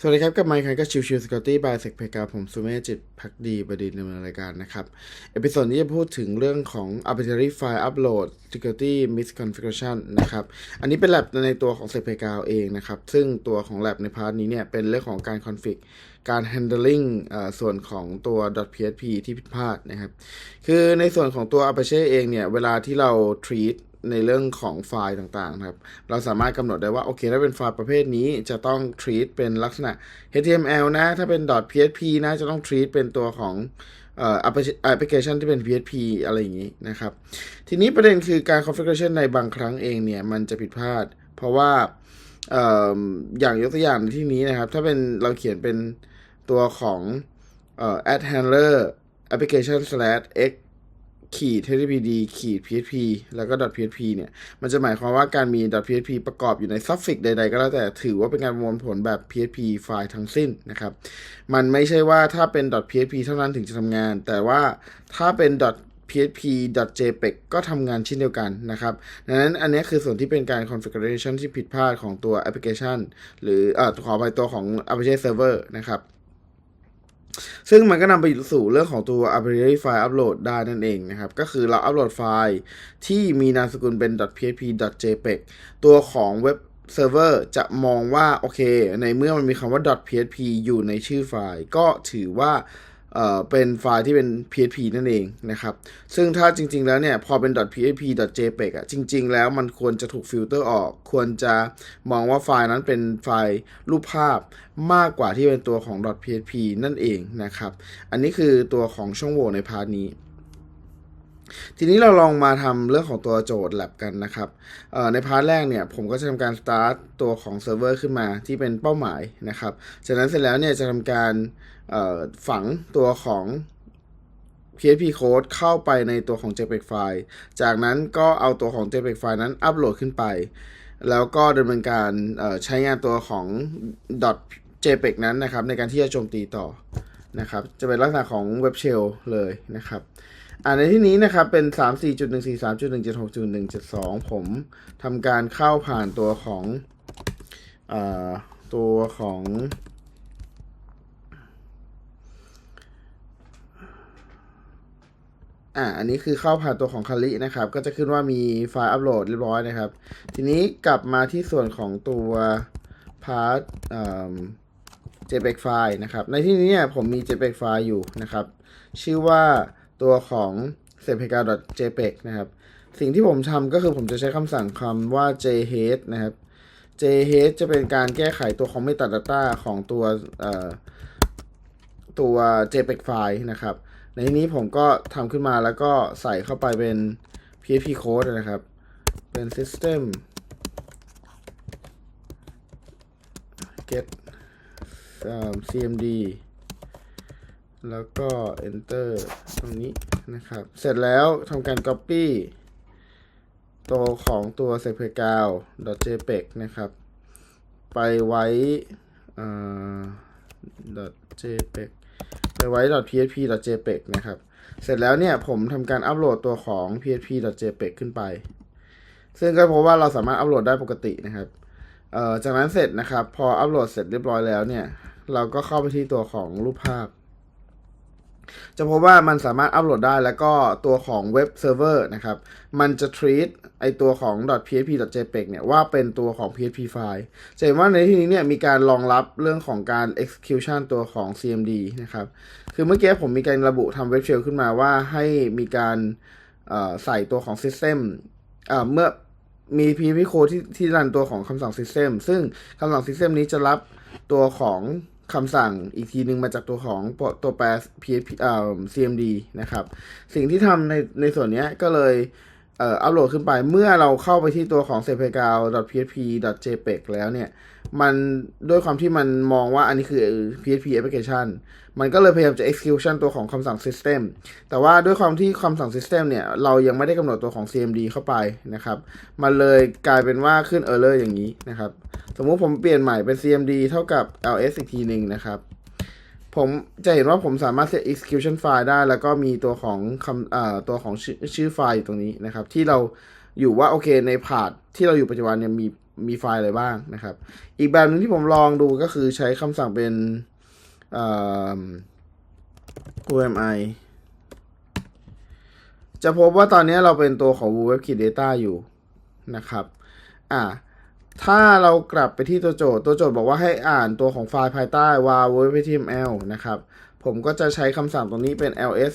สวัสดีครับ กับไมค์คันก็ชิวชิวสกอตตี้บายเซกเพกาผมสุเมธจิตพักดีบดินทร์ดำเนินรายการนะครับ เอพิโซดนี้จะพูดถึงเรื่องของ arbitrary file upload security misconfiguration นะครับ อันนี้เป็น lab ในตัวของ s e p e g a เองนะครับ ซึ่งตัวของ lab ในพาร์ทนี้เนี่ย เป็นเรื่องของการ config การ handling เอ่อส่วนของตัว .php ที่ผิดพลาดนะครับ คือในส่วนของตัว Apache เองเนี่ย เวลาที่เรา treat ในเรื่องของไฟล์ต่างๆนะครับ เราสามารถกำหนดได้ว่า โอเค ถ้าเป็นไฟล์ประเภทนี้จะต้อง treat เป็นลักษณะ HTML นะ ถ้าเป็น .php นะ จะต้อง treat เป็นตัวของเอ่อ application ที่เป็น PHP อะไรอย่างนี้นะครับ ทีนี้ประเด็นคือการ configuration ในบางครั้งเองเนี่ย มันจะผิดพลาด เพราะว่าอย่างยกตัวอย่างในที่นี้นะครับ ถ้าเป็นเราเขียนเป็นตัวของ add handler application slash x ขีด httpd ขีด php แล้วก็ .php เนี่ย มันจะหมายความว่าการมี .php ประกอบอยู่ใน suffix ใดๆ ก็แล้วแต่ถือว่าเป็นการประมวลผลแบบ php ไฟล์ทั้งสิ้นนะครับ มันไม่ใช่ว่าถ้าเป็น .php เท่านั้นถึงจะทำงาน แต่ว่าถ้าเป็น .php .jpeg ก็ทำงานเช่นเดียวกันนะครับ ดังนั้นอันนี้คือส่วนที่เป็นการ configuration ที่ผิดพลาดของตัว application หรือเอ่อขอไปตัวของ Apache Server นะครับ ซึ่งมันก็นำไปสู่เรื่องของตัว arbitrary file upload ได้นั่นเองนะครับ ก็คือเราอัปโหลดไฟล์ที่มีนามสกุลเป็น .php .jpeg ตัวของเว็บเซิร์ฟเวอร์จะมองว่า โอเค ในเมื่อมันมีคำว่า .php อยู่ในชื่อไฟล์ ก็ถือว่า เอ่อเป็นไฟล์ที่เป็น PHP นั่นเองนะครับ ซึ่งถ้าจริงๆแล้วเนี่ย พอเป็น .php .jpeg อะจริง ๆ แล้วมันควรจะถูกฟิลเตอร์ออก ควรจะมองว่าไฟล์นั้นเป็นไฟล์รูปภาพมากกว่าที่เป็นตัวของ .php นั่นเองนะครับ อันนี้คือตัวของช่องโหว่ในพาร์ทนี้ ทีนี้เราลองมาทำเรื่องของตัวโจทย์ lab กันนะครับในพาร์ทแรกเนี่ยผมก็จะทำการ start ตัวของเซิร์ฟเวอร์ขึ้นมาที่เป็นเป้าหมายนะครับ จากนั้นเสร็จแล้วเนี่ยจะทำการฝังตัวของ PHP code เข้าไปในตัวของ JPEG ไฟล์จากนั้นก็เอาตัวของ JPEG ไฟล์นั้นอัปโหลดขึ้นไป แล้วก็ดำเนินการใช้งานตัวของ .jpeg นั้นนะครับในการที่จะโจมตีต่อ นะครับ จะเป็นลักษณะของ Web Shell เลยนะครับอ่าในที่นี้นะครับเป็น 3 4 1 4 3 1 7 6 1 7 2 ผมทำการเข้าผ่านตัวของอ่าตัวของอ่าอันนี้คือเข้าผ่านตัวของคาลินะครับ ก็จะขึ้นว่ามีไฟล์อัปโหลดเรียบร้อยนะครับ ทีนี้กลับมาที่ส่วนของตัวพาร์ท JPEG ไฟล์นะครับ ในที่นี้เนี่ยผมมี JPEG ไฟล์อยู่นะครับ ชื่อว่าตัวของ s e p e g a .jpeg นะครับ สิ่งที่ผมทำก็คือผมจะใช้คำสั่งคำว่า jhead นะครับ jhead จะเป็นการแก้ไขตัวของ metadata ของตัวตัว jpeg ไฟล์นะครับ ในที่นี้ผมก็ทำขึ้นมาแล้วก็ใส่เข้าไปเป็น php code นะครับ เป็น system cmd แล้วก็ enter ตรงนี้นะครับ เสร็จแล้วทำการ copy ตัวของตัว s e p g a l .jpeg นะครับ ไปไว้ .jpeg ไปไว้ .php .jpeg นะครับ เสร็จแล้วเนี่ยผมทำการอัปโหลดตัวของ php .jpeg ขึ้นไป ซึ่งก็พบว่าเราสามารถอัปโหลดได้ปกตินะครับจากนั้นเสร็จนะครับ พออัปโหลดเสร็จเรียบร้อยแล้วเนี่ย เราก็เข้าไปที่ตัวของรูปภาพ จะพบว่ามันสามารถอัปโหลดได้แล้วก็ตัวของเว็บเซิร์ฟเวอร์นะครับ มันจะ treat ไอตัวของ .php .jpeg เนี่ยว่าเป็นตัวของ php ไฟล์จะเห็นว่าในที่นี้เนี่ยมีการรองรับเรื่องของการ execution ตัวของ cmd นะครับ คือเมื่อกี้ผมมีการระบุทำเว็บเชลขึ้นมาว่าให้มีการใส่ตัวของ system เมื่อมี php code ที่ที่รันตัวของคำสั่ง system ซึ่งคำสั่ง system นี้จะรับตัวของ คำสั่งอีกทีหนึ่งมาจากตัวของตัวแปร php เอ่อ cmd นะครับ สิ่งที่ทำในในส่วนนี้ก็เลย เอ่ออัปโหลดขึ้นไปเมื่อเราเข้าไปที่ตัวของ s e p e g a l .php .jpeg แล้วเนี่ย มันด้วยความที่มันมองว่าอันนี้คือ PHP application มันก็เลยพยายามจะ execution ตัวของคำสั่ง system แต่ว่าด้วยความที่คำสั่ง system เนี่ย เรายังไม่ได้กำหนดตัวของ cmd เข้าไปนะครับ มันเลยกลายเป็นว่าขึ้น error อย่างนี้นะครับ สมมุติผมเปลี่ยนใหม่เป็น cmd เท่ากับ ls อีกทีหนึ่งนะครับ ผมจะเห็นว่าผมสามารถ set execution file ได้ แล้วก็มีตัวของคำอ่าตัวของชื่อชื่อไฟล์อยู่ตรงนี้นะครับ ที่เราอยู่ว่าโอเคในพาร์ทที่เราอยู่ปัจจุบันเนี่ยมีมีไฟล์อะไรบ้างนะครับ อีกแบบหนึงที่ผมลองดูก็คือใช้คำสั่งเป็นเอ่อ OMI จะพบว่าตอนนี้เราเป็นตัวของ WebKit Data อยู่นะครับ อ่า ถ้าเรากลับไปที่ตัวโจทย์ ตัวโจทย์บอกว่าให้อ่านตัวของไฟล์ภายใต้ var web.html นะครับ ผมก็จะใช้คำสั่งตรงนี้เป็น ls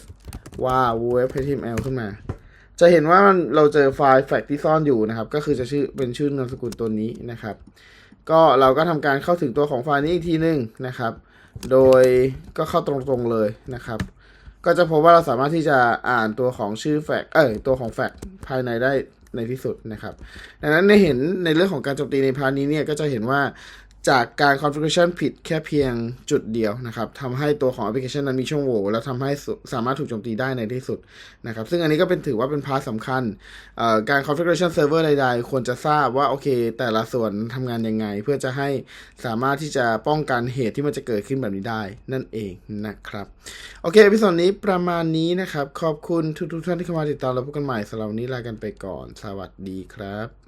var web.html ขึ้นมา จะเห็นว่ามันเราเจอไฟล์แฟกที่ซ่อนอยู่นะครับ ก็คือจะชื่อเป็นชื่อนามสกุลตัวนี้นะครับ ก็เราก็ทำการเข้าถึงตัวของไฟล์นี้อีกทีหนึงนะครับ โดยก็เข้าตรงๆเลยนะครับ ก็จะพบว่าเราสามารถที่จะอ่านตัวของชื่อแฟกเอ้ยตัวของแฟกภายในได้ ในที่สุดนะครับ ดังนั้นในเห็นในเรื่องของการโจมตีในพาร์ทนี้เนี่ยก็จะเห็นว่า จากการ configuration ผิดแค่เพียงจุดเดียวนะครับทำให้ตัวของแอปพลิเคชันนั้นมีช่องโหว่และทำให้สามารถถูกโจมตีได้ในที่สุดนะครับ ซึ่งอันนี้ก็เป็นถือว่าเป็นพาร์ทสำคัญเอ่อการ configuration server ใด ๆ ควรจะทราบว่าโอเค แต่ละส่วนทำงานยังไง เพื่อจะให้สามารถที่จะป้องกันเหตุที่มันจะเกิดขึ้นแบบนี้ได้ นั่นเองนะครับ โอเคพิสดนี้ประมาณนี้นะครับ ขอบคุณทุกๆท่านที่เข้ามาติดตามเราพบกันใหม่สำหรับวันนี้ลากันไปก่อน สวัสดีครับ